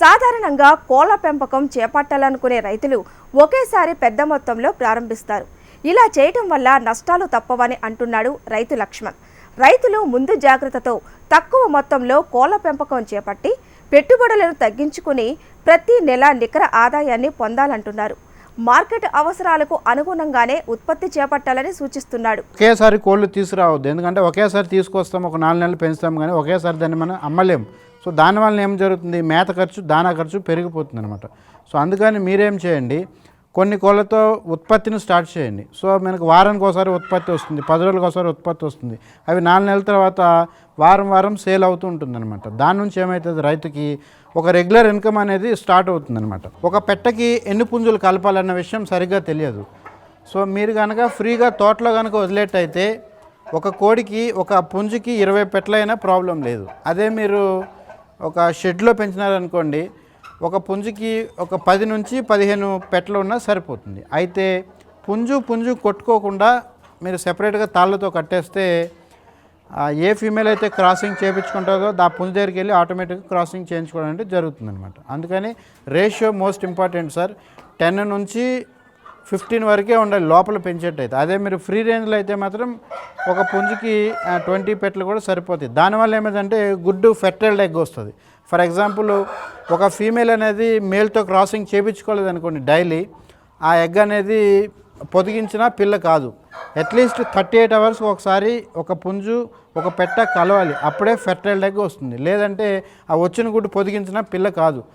సాధారణంగా కోళ్ళ పెంపకం చేపట్టాలనుకునే రైతులు ఒకేసారి పెద్ద మొత్తంలో ప్రారంభిస్తారు. ఇలా చేయటం వల్ల నష్టాలు తప్పవని అంటున్నాడు రైతు లక్ష్మణ్. రైతులు ముందు జాగ్రత్తతో తక్కువ మొత్తంలో కోళ్ళ పెంపకం చేపట్టి పెట్టుబడులను తగ్గించుకుని ప్రతి నెల నికర ఆదాయాన్ని పొందాలంటున్నారు. మార్కెట్ అవసరాలకు అనుగుణంగానే ఉత్పత్తి చేపట్టాలని సూచిస్తున్నాడు. ఒకేసారి కోళ్ళు తీసుకురావద్దు. ఎందుకంటే ఒకేసారి తీసుకొస్తాం ఒక నాలుగు నెలలు పెంచుతాం కానీ ఒకేసారి దాన్ని మనం అమ్మలేము సో దానివల్ల ఏం జరుగుతుంది? మేత ఖర్చు దానా ఖర్చు పెరిగిపోతుంది అనమాట సో అందుకని మీరేం చేయండి? కొన్ని కోళ్ళతో ఉత్పత్తిని స్టార్ట్ చేయండి. సో మనకు వారానికి ఒకసారి ఉత్పత్తి వస్తుంది. పది రోజులకు ఒకసారి ఉత్పత్తి వస్తుంది. అవి నాలుగు నెలల తర్వాత వారం వారం సేల్ అవుతూ ఉంటుంది అనమాట దాని నుంచి ఏమవుతుంది రైతుకి ఒక రెగ్యులర్ ఇన్కమ్ అనేది స్టార్ట్ అవుతుంది అనమాట ఒక పెట్టకి ఎన్ని పుంజులు కలపాలన్న విషయం సరిగ్గా తెలియదు. సో మీరు కనుక ఫ్రీగా తోటలో కనుక వదిలేటైతే ఒక కోడికి ఒక పుంజుకి ఇరవై పెట్టలైనా ప్రాబ్లం లేదు. అదే మీరు ఒక షెడ్లో పెంచినారనుకోండి ఒక పుంజుకి ఒక పది నుంచి పదిహేను పెట్టలు ఉన్నా సరిపోతుంది. అయితే పుంజు పుంజు కొట్టుకోకుండా మీరు సెపరేట్గా తాళ్ళతో కట్టేస్తే ఏ ఫీమేల్ అయితే క్రాసింగ్ చేయించుకుంటుందో ఆ పుంజు దగ్గరికి వెళ్ళి ఆటోమేటిక్గా క్రాసింగ్ చేయించుకోవడం అంటే జరుగుతుందనమాట అందుకని ratio most important sir. Ten నుంచి ఫిఫ్టీన్ వరకే ఉండాలి లోపల పెంచేటైతే. అదే మీరు ఫ్రీ రేంజ్లో అయితే మాత్రం ఒక పుంజుకి ట్వంటీ పెట్లు కూడా సరిపోతాయి. దానివల్ల ఏమైందంటే గుడ్డు ఫెర్టైల్డ్ ఎగ్ వస్తుంది. ఫర్ ఎగ్జాంపుల్ ఒక ఫీమేల్ అనేది మేల్తో క్రాసింగ్ చేయించుకోలేదు అనుకోండి డైలీ ఆ ఎగ్ అనేది పొదిగించిన పిల్ల కాదు. అట్లీస్ట్ థర్టీ ఎయిట్ అవర్స్ ఒకసారి ఒక పుంజు ఒక పెట్ట కలవాలి. అప్పుడే ఫెర్టైల్డ్ ఎగ్ వస్తుంది. లేదంటే ఆ వచ్చిన గుడ్డు పొదిగించిన పిల్ల కాదు.